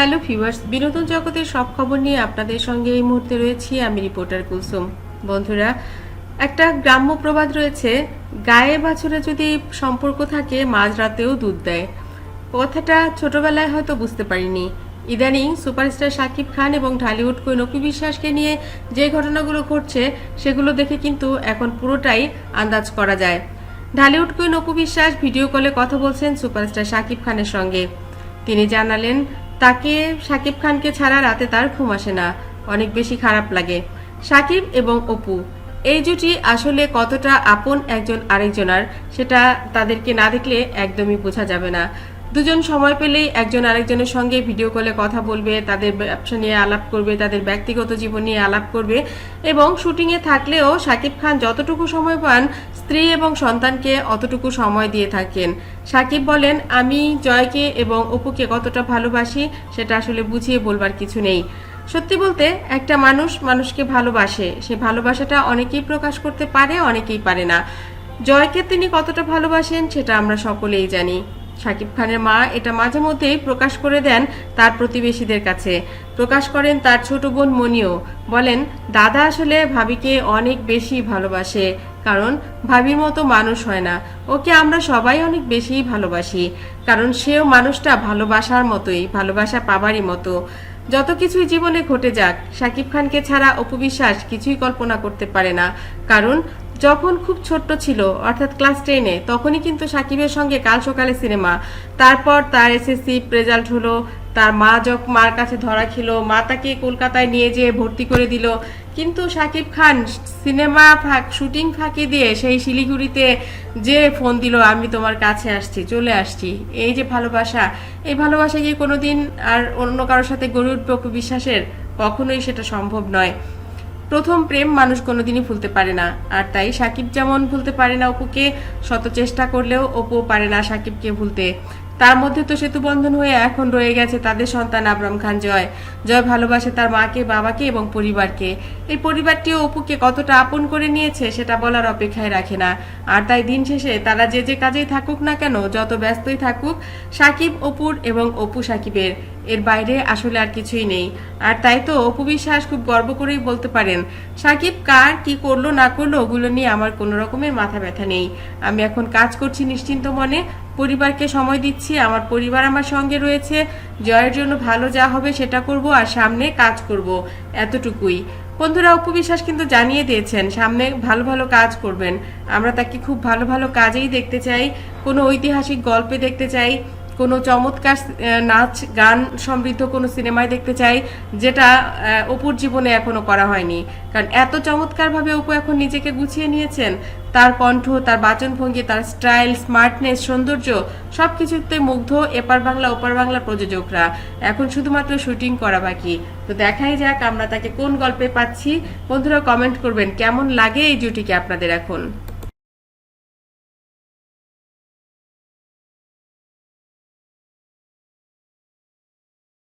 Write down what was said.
Hello viewers, বিনোদন জগতের সব খবর নিয়ে আপনাদের সঙ্গে এই মুহূর্তে রয়েছি আমি রিপোর্টার কুলসুম। বন্ধুরা, একটা গ্রাম্য প্রবাদ রয়েছে, গায়ে বাছুরে যদি সম্পর্ক থাকে, মাঝরাতেও দুধ দেয়। কথাটা ছোটবেলায় হয়তো বুঝতে পারিনি। ইদানিং সুপারস্টার শাকিব খান এবং ঢালিউড কুইন অপি বিশ্বাসকে নিয়ে যে ঘটনাগুলো ঘটছে, সেগুলো দেখে কিন্তু এখন পুরোটাই আন্দাজ করা যায়। ঢালিউড কুইন অপু বিশ্বাস ভিডিও কলে কথা বলছেন সুপারস্টার শাকিব খানের সঙ্গে। তিনি জানালেন তাকে সাকিব খানকে ছাড়া রাতে তার ঘুম আসে না। অনেক বেশি খারাপ লাগে। সাকিব এবং অপু, এই জুটি আসলে কতটা আপন একজন আরেকজনার, সেটা তাদেরকে না দেখলে একদমই বোঝা যাবে না। দুজন সময় পেলেই একজন আরেকজনের সঙ্গে ভিডিও কলে কথা বলবে, তাদের ব্যবসা নিয়ে আলাপ করবে, তাদের ব্যক্তিগত জীবন নিয়ে আলাপ করবে এবং শুটিংয়ে থাকলেও শাকিব খান যতটুকু সময় পান স্ত্রী এবং সন্তানকে অতটুকু সময় দিয়ে থাকেন। সাকিব বলেন, আমি জয়কে এবং অপুকে কতটা ভালোবাসি সেটা আসলে বুঝিয়ে বলবার কিছু নেই। সত্যি বলতে, একটা মানুষ মানুষকে ভালোবাসে। সে ভালোবাসাটা অনেকেই প্রকাশ করতে পারে, অনেকেই পারে না। জয়কে তিনি কতটা ভালোবাসেন সেটা আমরা সকলেই জানি। শাকিব খানের মা এটা মাঝে মধ্যেই প্রকাশ করে দেন তার প্রতিবেশীদের কাছে। প্রকাশ করেন তার ছোট বোন মনিও। বলেন, দাদা আসলে ভাবিকে অনেক বেশি ভালোবাসে, কারণ ভাবির মতো মানুষ হয় না। ওকে আমরা সবাই অনেক বেশি ভালোবাসি, কারণ সেও মানুষটা ভালোবাসার মতোই, ভালোবাসা পাবারই মতো। যত কিছুই জীবনে ঘটে যাক, শাকিব খানকে ছাড়া অপবিশ্বাস কিছুই কল্পনা করতে পারে না, কারণ যখন খুব ছোট্ট ছিল, অর্থাৎ ক্লাস টেনে তখনই কিন্তু সাকিবের সঙ্গে কাল সকালে সিনেমা। তারপর তার এসএসসি রেজাল্ট হলো, তার মা যখন মার কাছে ধরা খেলো মা তাকে কলকাতায় নিয়ে যেয়ে ভর্তি করে দিল। কিন্তু সাকিব খান সিনেমা ফাঁক, শুটিং ফাঁকি দিয়ে সেই শিলিগুড়িতে যে ফোন দিল, আমি তোমার কাছে আসছি, চলে আসছি। এই যে ভালোবাসা, এই ভালোবাসা গিয়ে কোনোদিন আর অন্য কারোর সাথে গড়ে উঠবে বিশ্বাসের? কখনোই সেটা সম্ভব নয়। প্রথম প্রেম মানুষ কোনোদিনই ভুলতে পারে না। আর তাই সাকিব যেমন ভুলতে পারে না অপুকে, শত চেষ্টা করলেও অপু পারে না সাকিবকে ভুলতে। তার মধ্যে তো সেতু বন্ধন হয়ে এখন রয়ে গেছে তাদের সন্তান আবরাম খান জয়। জয় ভালোবাসে তার মাকে, বাবাকে এবং পরিবারকে। এই পরিবারটিও অপুকে কতটা আপন করে নিয়েছে সেটা বলার অপেক্ষায় রাখে না। আর তাই দিন শেষে তারা যে যে কাজেই থাকুক না কেন, যত ব্যস্তই থাকুক, সাকিব, অপুর এবং অপু সাকিবের। এর বাইরে আসলে আর কিছুই নেই। আর তাই তো অপু বিশ্বাস খুব গর্ব করেই বলতে পারেন, সাকিব কার, কি করল, না করল, ওগুলো নিয়ে আমার কোনো রকমের মাথা ব্যথা নেই। আমি এখন কাজ করছি নিশ্চিন্ত মনে, পরিবারকে সময় দিচ্ছি, আমার পরিবার আমার সঙ্গে রয়েছে, জয়ের জন্য ভালো যা হবে সেটা করব আর সামনে কাজ করব, এতটুকুই। বন্ধুরা, অপু বিশ্বাস কিন্তু জানিয়ে দিয়েছেন, সামনে ভালো ভালো কাজ করবেন। আমরা তাকে খুব ভালো ভালো কাজেই দেখতে চাই, কোনো ঐতিহাসিক গল্পে দেখতে চাই কোনো চমৎকার নাচ, গান সমৃদ্ধ কোনো সিনেমায় দেখতে চাই, যেটা অপুর জীবনে এখনও করা হয়নি। কারণ এত চমৎকারভাবে অপু এখন নিজেকে গুছিয়ে নিয়েছেন, তার কণ্ঠ, তার বাচনভঙ্গি, তার স্টাইল, স্মার্টনেস, সৌন্দর্য সব কিছুতে মুগ্ধ এপার বাংলা, ওপার বাংলা প্রযোজকরা। এখন শুধুমাত্র শুটিং করা বাকি। তো দেখাই যাক আমরা তাকে কোন গল্পে পাচ্ছি। বন্ধুরা কমেন্ট করবেন, কেমন লাগে এই জুটিকে আপনাদের এখন?